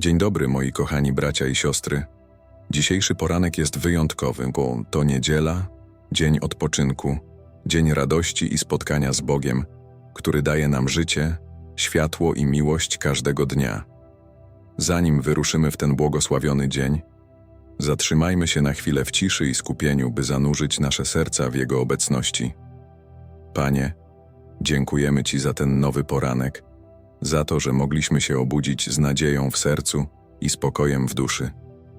Dzień dobry, moi kochani bracia i siostry. Dzisiejszy poranek jest wyjątkowy, bo to niedziela, dzień odpoczynku, dzień radości i spotkania z Bogiem, który daje nam życie, światło i miłość każdego dnia. Zanim wyruszymy w ten błogosławiony dzień, zatrzymajmy się na chwilę w ciszy i skupieniu, by zanurzyć nasze serca w Jego obecności. Panie, dziękujemy Ci za ten nowy poranek, za to, że mogliśmy się obudzić z nadzieją w sercu i spokojem w duszy.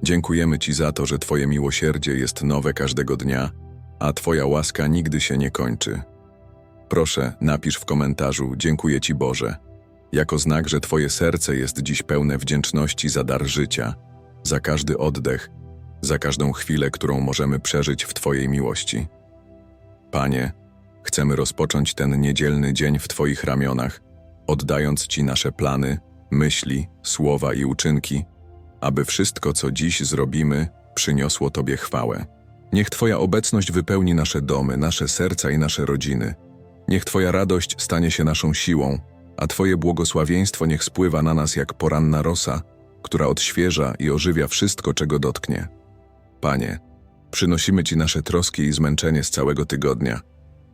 Dziękujemy Ci za to, że Twoje miłosierdzie jest nowe każdego dnia, a Twoja łaska nigdy się nie kończy. Proszę, napisz w komentarzu Dziękuję Ci Boże, jako znak, że Twoje serce jest dziś pełne wdzięczności za dar życia, za każdy oddech, za każdą chwilę, którą możemy przeżyć w Twojej miłości. Panie, chcemy rozpocząć ten niedzielny dzień w Twoich ramionach, oddając Ci nasze plany, myśli, słowa i uczynki, aby wszystko, co dziś zrobimy, przyniosło Tobie chwałę. Niech Twoja obecność wypełni nasze domy, nasze serca i nasze rodziny. Niech Twoja radość stanie się naszą siłą, a Twoje błogosławieństwo niech spływa na nas jak poranna rosa, która odświeża i ożywia wszystko, czego dotknie. Panie, przynosimy Ci nasze troski i zmęczenie z całego tygodnia,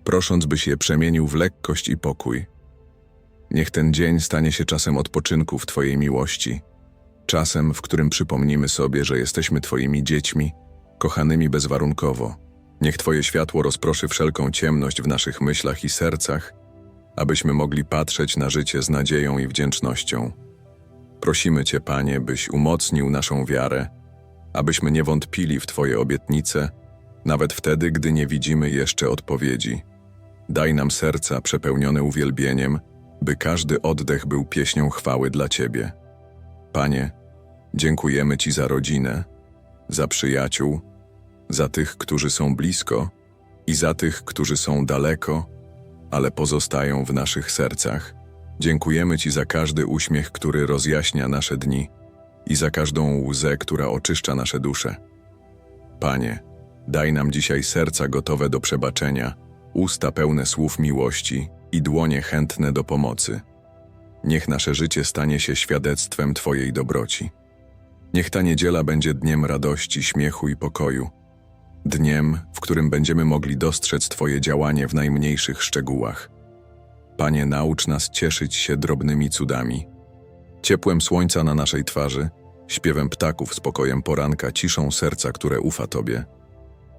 prosząc, byś je przemienił w lekkość i pokój. Niech ten dzień stanie się czasem odpoczynku w Twojej miłości, czasem, w którym przypomnimy sobie, że jesteśmy Twoimi dziećmi, kochanymi bezwarunkowo. Niech Twoje światło rozproszy wszelką ciemność w naszych myślach i sercach, abyśmy mogli patrzeć na życie z nadzieją i wdzięcznością. Prosimy Cię, Panie, byś umocnił naszą wiarę, abyśmy nie wątpili w Twoje obietnice, nawet wtedy, gdy nie widzimy jeszcze odpowiedzi. Daj nam serca przepełnione uwielbieniem, by każdy oddech był pieśnią chwały dla Ciebie. Panie, dziękujemy Ci za rodzinę, za przyjaciół, za tych, którzy są blisko i za tych, którzy są daleko, ale pozostają w naszych sercach. Dziękujemy Ci za każdy uśmiech, który rozjaśnia nasze dni i za każdą łzę, która oczyszcza nasze dusze. Panie, daj nam dzisiaj serca gotowe do przebaczenia, usta pełne słów miłości i dłonie chętne do pomocy. Niech nasze życie stanie się świadectwem Twojej dobroci. Niech ta niedziela będzie dniem radości, śmiechu i pokoju. Dniem, w którym będziemy mogli dostrzec Twoje działanie w najmniejszych szczegółach. Panie, naucz nas cieszyć się drobnymi cudami. Ciepłem słońca na naszej twarzy, śpiewem ptaków, spokojem poranka, ciszą serca, które ufa Tobie.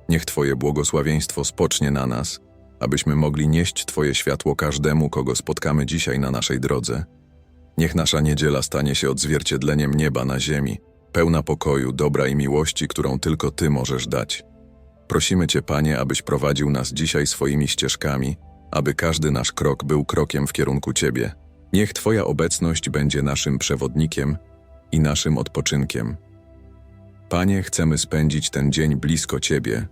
Niech Twoje błogosławieństwo spocznie na nas, abyśmy mogli nieść Twoje światło każdemu, kogo spotkamy dzisiaj na naszej drodze. Niech nasza niedziela stanie się odzwierciedleniem nieba na ziemi, pełna pokoju, dobra i miłości, którą tylko Ty możesz dać. Prosimy Cię, Panie, abyś prowadził nas dzisiaj swoimi ścieżkami, aby każdy nasz krok był krokiem w kierunku Ciebie. Niech Twoja obecność będzie naszym przewodnikiem i naszym odpoczynkiem. Panie, chcemy spędzić ten dzień blisko Ciebie,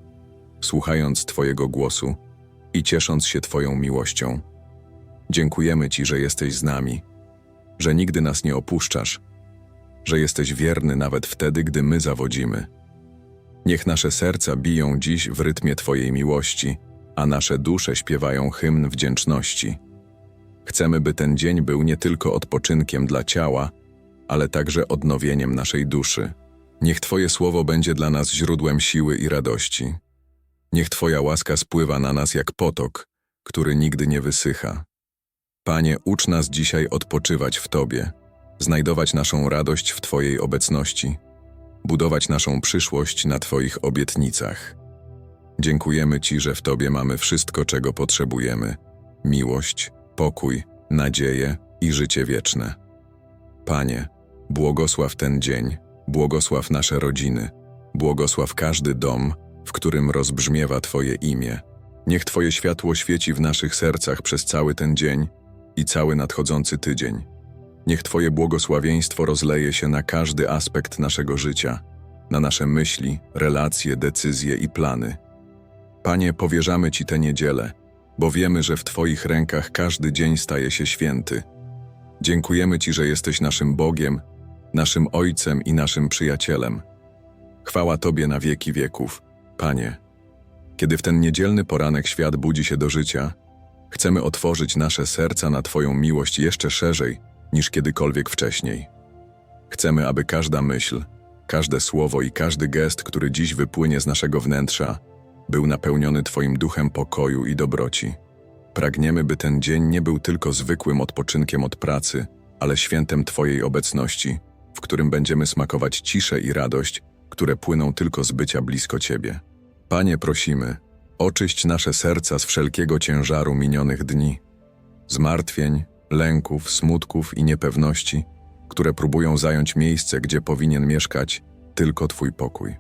słuchając Twojego głosu i ciesząc się Twoją miłością. Dziękujemy Ci, że jesteś z nami, że nigdy nas nie opuszczasz, że jesteś wierny nawet wtedy, gdy my zawodzimy. Niech nasze serca biją dziś w rytmie Twojej miłości, a nasze dusze śpiewają hymn wdzięczności. Chcemy, by ten dzień był nie tylko odpoczynkiem dla ciała, ale także odnowieniem naszej duszy. Niech Twoje słowo będzie dla nas źródłem siły i radości. Niech Twoja łaska spływa na nas jak potok, który nigdy nie wysycha. Panie, ucz nas dzisiaj odpoczywać w Tobie, znajdować naszą radość w Twojej obecności, budować naszą przyszłość na Twoich obietnicach. Dziękujemy Ci, że w Tobie mamy wszystko, czego potrzebujemy: miłość, pokój, nadzieję i życie wieczne. Panie, błogosław ten dzień, błogosław nasze rodziny, błogosław każdy dom, w którym rozbrzmiewa Twoje imię. Niech Twoje światło świeci w naszych sercach przez cały ten dzień i cały nadchodzący tydzień. Niech Twoje błogosławieństwo rozleje się na każdy aspekt naszego życia, na nasze myśli, relacje, decyzje i plany. Panie, powierzamy Ci tę niedzielę, bo wiemy, że w Twoich rękach każdy dzień staje się święty. Dziękujemy Ci, że jesteś naszym Bogiem, naszym Ojcem i naszym przyjacielem. Chwała Tobie na wieki wieków, Panie. Kiedy w ten niedzielny poranek świat budzi się do życia, chcemy otworzyć nasze serca na Twoją miłość jeszcze szerzej niż kiedykolwiek wcześniej. Chcemy, aby każda myśl, każde słowo i każdy gest, który dziś wypłynie z naszego wnętrza, był napełniony Twoim duchem pokoju i dobroci. Pragniemy, by ten dzień nie był tylko zwykłym odpoczynkiem od pracy, ale świętem Twojej obecności, w którym będziemy smakować ciszę i radość, które płyną tylko z bycia blisko Ciebie. Panie, prosimy, oczyść nasze serca z wszelkiego ciężaru minionych dni, zmartwień, lęków, smutków i niepewności, które próbują zająć miejsce, gdzie powinien mieszkać tylko Twój pokój.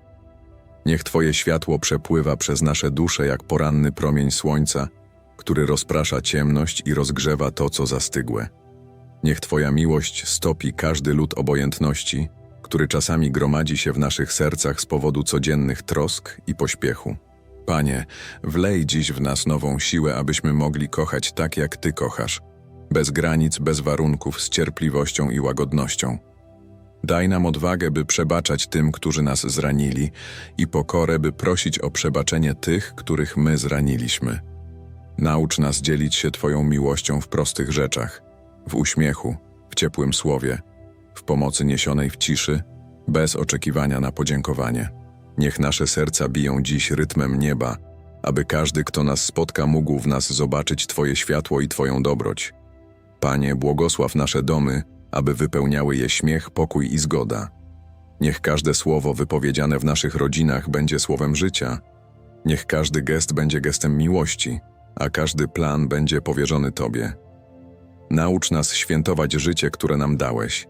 Niech Twoje światło przepływa przez nasze dusze jak poranny promień słońca, który rozprasza ciemność i rozgrzewa to, co zastygłe. Niech Twoja miłość stopi każdy lód obojętności, który czasami gromadzi się w naszych sercach z powodu codziennych trosk i pośpiechu. Panie, wlej dziś w nas nową siłę, abyśmy mogli kochać tak, jak Ty kochasz, bez granic, bez warunków, z cierpliwością i łagodnością. Daj nam odwagę, by przebaczać tym, którzy nas zranili, i pokorę, by prosić o przebaczenie tych, których my zraniliśmy. Naucz nas dzielić się Twoją miłością w prostych rzeczach, w uśmiechu, w ciepłym słowie, w pomocy niesionej w ciszy, bez oczekiwania na podziękowanie. Niech nasze serca biją dziś rytmem nieba, aby każdy, kto nas spotka, mógł w nas zobaczyć Twoje światło i Twoją dobroć. Panie, błogosław nasze domy, aby wypełniały je śmiech, pokój i zgoda. Niech każde słowo wypowiedziane w naszych rodzinach będzie słowem życia. Niech każdy gest będzie gestem miłości, a każdy plan będzie powierzony Tobie. Naucz nas świętować życie, które nam dałeś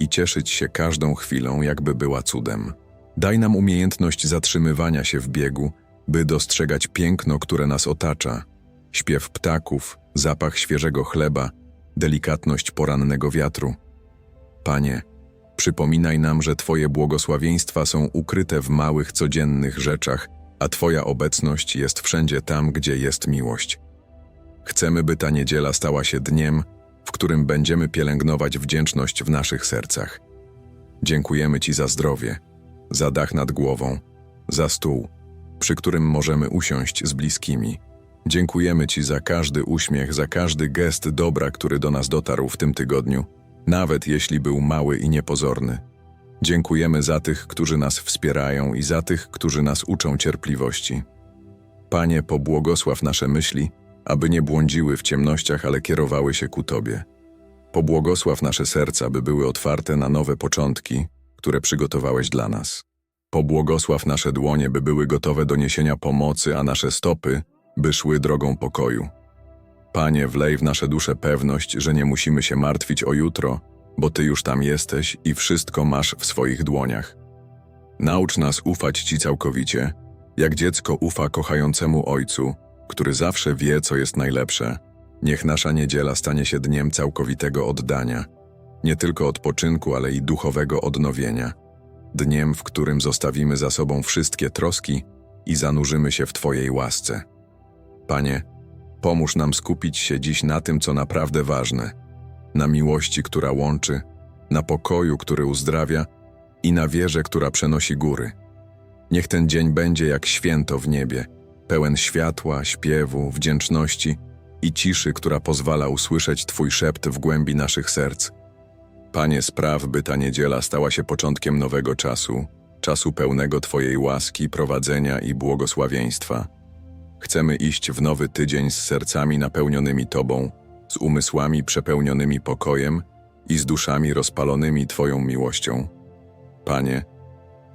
i cieszyć się każdą chwilą, jakby była cudem. Daj nam umiejętność zatrzymywania się w biegu, by dostrzegać piękno, które nas otacza, śpiew ptaków, zapach świeżego chleba, delikatność porannego wiatru. Panie, przypominaj nam, że Twoje błogosławieństwa są ukryte w małych, codziennych rzeczach, a Twoja obecność jest wszędzie tam, gdzie jest miłość. Chcemy, by ta niedziela stała się dniem, którym będziemy pielęgnować wdzięczność w naszych sercach. Dziękujemy Ci za zdrowie, za dach nad głową, za stół, przy którym możemy usiąść z bliskimi. Dziękujemy Ci za każdy uśmiech, za każdy gest dobra, który do nas dotarł w tym tygodniu, nawet jeśli był mały i niepozorny. Dziękujemy za tych, którzy nas wspierają i za tych, którzy nas uczą cierpliwości. Panie, pobłogosław nasze myśli, aby nie błądziły w ciemnościach, ale kierowały się ku Tobie. Pobłogosław nasze serca, by były otwarte na nowe początki, które przygotowałeś dla nas. Pobłogosław nasze dłonie, by były gotowe do niesienia pomocy, a nasze stopy, by szły drogą pokoju. Panie, wlej w nasze dusze pewność, że nie musimy się martwić o jutro, bo Ty już tam jesteś i wszystko masz w swoich dłoniach. Naucz nas ufać Ci całkowicie, jak dziecko ufa kochającemu Ojcu, który zawsze wie, co jest najlepsze. Niech nasza niedziela stanie się dniem całkowitego oddania, nie tylko odpoczynku, ale i duchowego odnowienia. Dniem, w którym zostawimy za sobą wszystkie troski i zanurzymy się w Twojej łasce. Panie, pomóż nam skupić się dziś na tym, co naprawdę ważne, na miłości, która łączy, na pokoju, który uzdrawia i na wierze, która przenosi góry. Niech ten dzień będzie jak święto w niebie, pełen światła, śpiewu, wdzięczności i ciszy, która pozwala usłyszeć Twój szept w głębi naszych serc. Panie, spraw, by ta niedziela stała się początkiem nowego czasu, czasu pełnego Twojej łaski, prowadzenia i błogosławieństwa. Chcemy iść w nowy tydzień z sercami napełnionymi Tobą, z umysłami przepełnionymi pokojem i z duszami rozpalonymi Twoją miłością. Panie,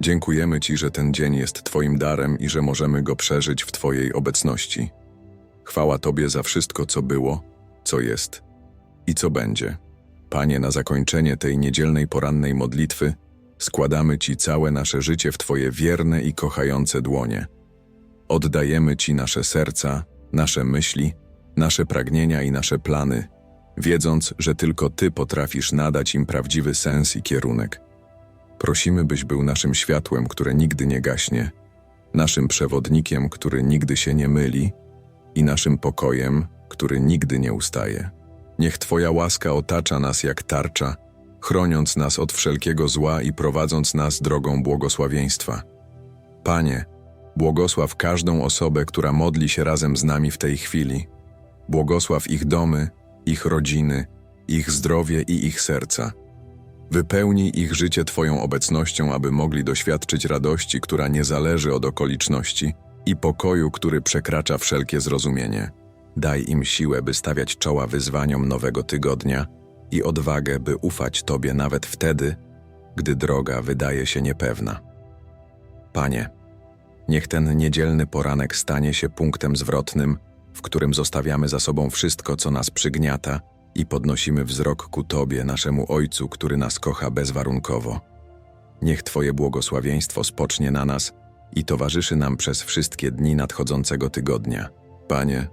dziękujemy Ci, że ten dzień jest Twoim darem i że możemy go przeżyć w Twojej obecności. Chwała Tobie za wszystko, co było, co jest i co będzie. Panie, na zakończenie tej niedzielnej porannej modlitwy składamy Ci całe nasze życie w Twoje wierne i kochające dłonie. Oddajemy Ci nasze serca, nasze myśli, nasze pragnienia i nasze plany, wiedząc, że tylko Ty potrafisz nadać im prawdziwy sens i kierunek. Prosimy, byś był naszym światłem, które nigdy nie gaśnie, naszym przewodnikiem, który nigdy się nie myli i naszym pokojem, który nigdy nie ustaje. Niech Twoja łaska otacza nas jak tarcza, chroniąc nas od wszelkiego zła i prowadząc nas drogą błogosławieństwa. Panie, błogosław każdą osobę, która modli się razem z nami w tej chwili. Błogosław ich domy, ich rodziny, ich zdrowie i ich serca. Wypełnij ich życie Twoją obecnością, aby mogli doświadczyć radości, która nie zależy od okoliczności i pokoju, który przekracza wszelkie zrozumienie. Daj im siłę, by stawiać czoła wyzwaniom nowego tygodnia i odwagę, by ufać Tobie nawet wtedy, gdy droga wydaje się niepewna. Panie, niech ten niedzielny poranek stanie się punktem zwrotnym, w którym zostawiamy za sobą wszystko, co nas przygniata i podnosimy wzrok ku Tobie, naszemu Ojcu, który nas kocha bezwarunkowo. Niech Twoje błogosławieństwo spocznie na nas i towarzyszy nam przez wszystkie dni nadchodzącego tygodnia. Panie,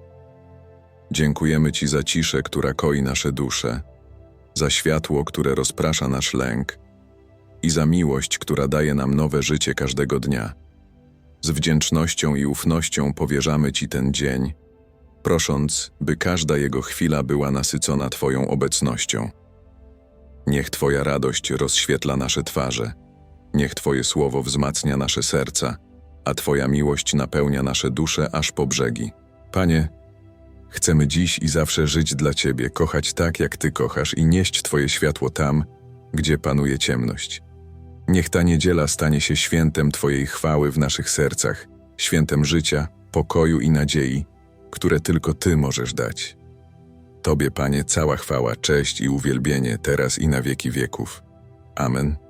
dziękujemy Ci za ciszę, która koi nasze dusze, za światło, które rozprasza nasz lęk i za miłość, która daje nam nowe życie każdego dnia. Z wdzięcznością i ufnością powierzamy Ci ten dzień, prosząc, by każda jego chwila była nasycona Twoją obecnością. Niech Twoja radość rozświetla nasze twarze, niech Twoje słowo wzmacnia nasze serca, a Twoja miłość napełnia nasze dusze aż po brzegi. Panie, chcemy dziś i zawsze żyć dla Ciebie, kochać tak, jak Ty kochasz i nieść Twoje światło tam, gdzie panuje ciemność. Niech ta niedziela stanie się świętem Twojej chwały w naszych sercach, świętem życia, pokoju i nadziei, które tylko Ty możesz dać. Tobie, Panie, cała chwała, cześć i uwielbienie teraz i na wieki wieków. Amen.